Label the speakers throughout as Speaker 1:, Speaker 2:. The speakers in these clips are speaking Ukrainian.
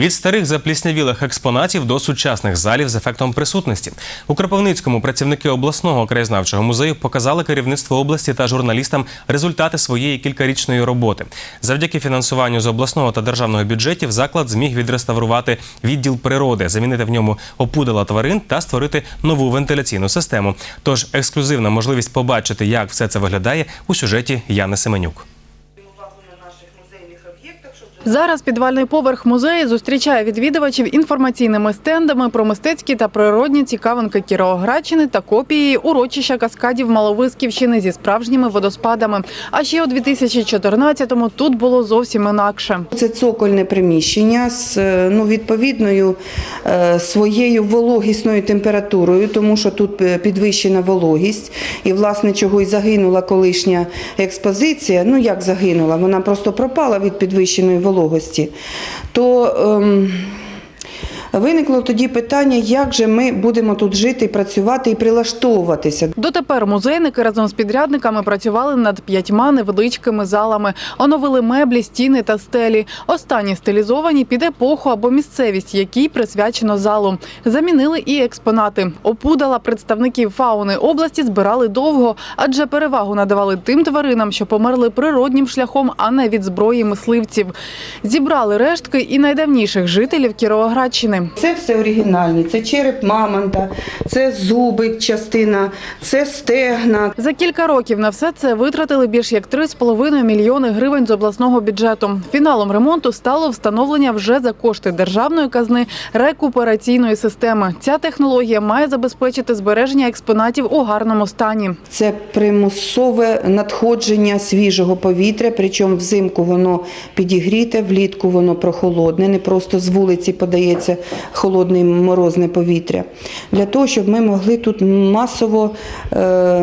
Speaker 1: Від старих запліснявілих експонатів до сучасних залів з ефектом присутності у Кропивницькому працівники обласного краєзнавчого музею показали керівництву області та журналістам результати своєї кількарічної роботи. Завдяки фінансуванню з обласного та державного бюджетів заклад зміг відреставрувати відділ природи, замінити в ньому опудала тварин та створити нову вентиляційну систему. Тож ексклюзивна можливість побачити, як все це виглядає у сюжеті Яни Семенюк.
Speaker 2: Зараз підвальний поверх музею зустрічає відвідувачів інформаційними стендами про мистецькі та природні цікавинки Кіровоградщини та копії урочища каскадів Маловисківщини зі справжніми водоспадами. А ще у 2014-му тут було зовсім інакше.
Speaker 3: Це цокольне приміщення з е, ну, відповідною е, своєю вологісною температурою, тому що тут е, підвищена вологість. І, власне, чого й загинула колишня експозиція. Ну, як загинула? Вона просто пропала від підвищеної вологості. То ем, виникло тоді питання, як же ми будемо тут жити, працювати і прилаштовуватися.
Speaker 2: Дотепер музейники разом з підрядниками працювали над п'ятьма невеличкими залами, оновили меблі, стіни та стелі. Останні стилізовані під епоху або місцевість, якій присвячено залу. Замінили і експонати. Опудала представників фауни області збирали довго, адже перевагу надавали тим тваринам, що померли природнім шляхом, а не від зброї мисливців. Зібрали рештки і найдавніших жителів Кіровоградщини.
Speaker 3: Це все оригінальне. Це череп мамонта, це зуби, частина, це стегна,
Speaker 2: За кілька років на все це витратили більш як 3,5 мільйони гривень з обласного бюджету. Фіналом ремонту стало встановлення вже за кошти державної казни рекупераційної системи. Ця технологія має забезпечити збереження експонатів у гарному стані.
Speaker 3: Це примусове надходження свіжого повітря, причому взимку воно підігріте, влітку воно прохолодне, не просто з вулиці подається холодне і морозне повітря. Для того, щоб ми могли тут масово, е,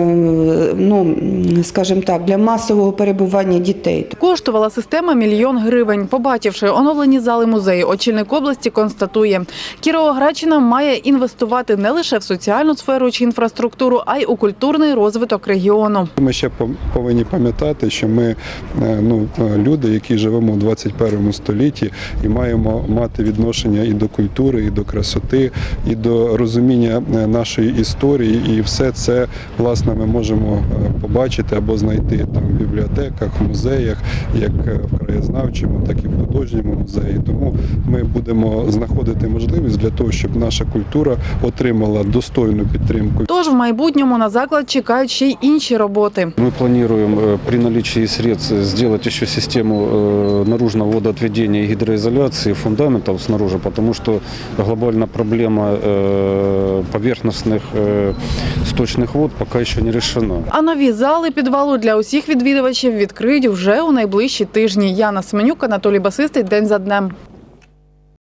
Speaker 3: ну, скажімо так, для масового перебування дітей.
Speaker 2: Коштувала система мільйон гривень. Побачивши оновлені зали музею, очільник області констатує, Кіровоградщина має інвестувати не лише в соціальну сферу чи інфраструктуру, а й у культурний розвиток регіону.
Speaker 4: Ми ще повинні пам'ятати, що ми е, ну, е, люди, які живемо в 21 столітті і маємо мати відношення і до культури, і до красоти, і до розуміння е, нашої історії. І все це власне ми можемо е, побачити або знайти там в бібліотеках, в музеях, як е, в краєзнавчому, так і в художньому музеї. Тому ми будемо знаходити можливість для того, щоб наша культура отримала достойну підтримку.
Speaker 2: Тож в майбутньому на заклад чекають ще й інші роботи.
Speaker 5: Мы планируем э, при наличии средств сделать еще систему э, наружного водоотведения и гидроизоляции фундаментов снаружи, потому что глобальная проблема э, поверхностных э, сточных вод пока еще не решена.
Speaker 2: А нові зали підвалу для усіх відвідувачів відкриють вже у найближчі тижні. Яна Семенюк, Анатолій Басистий. День за днем.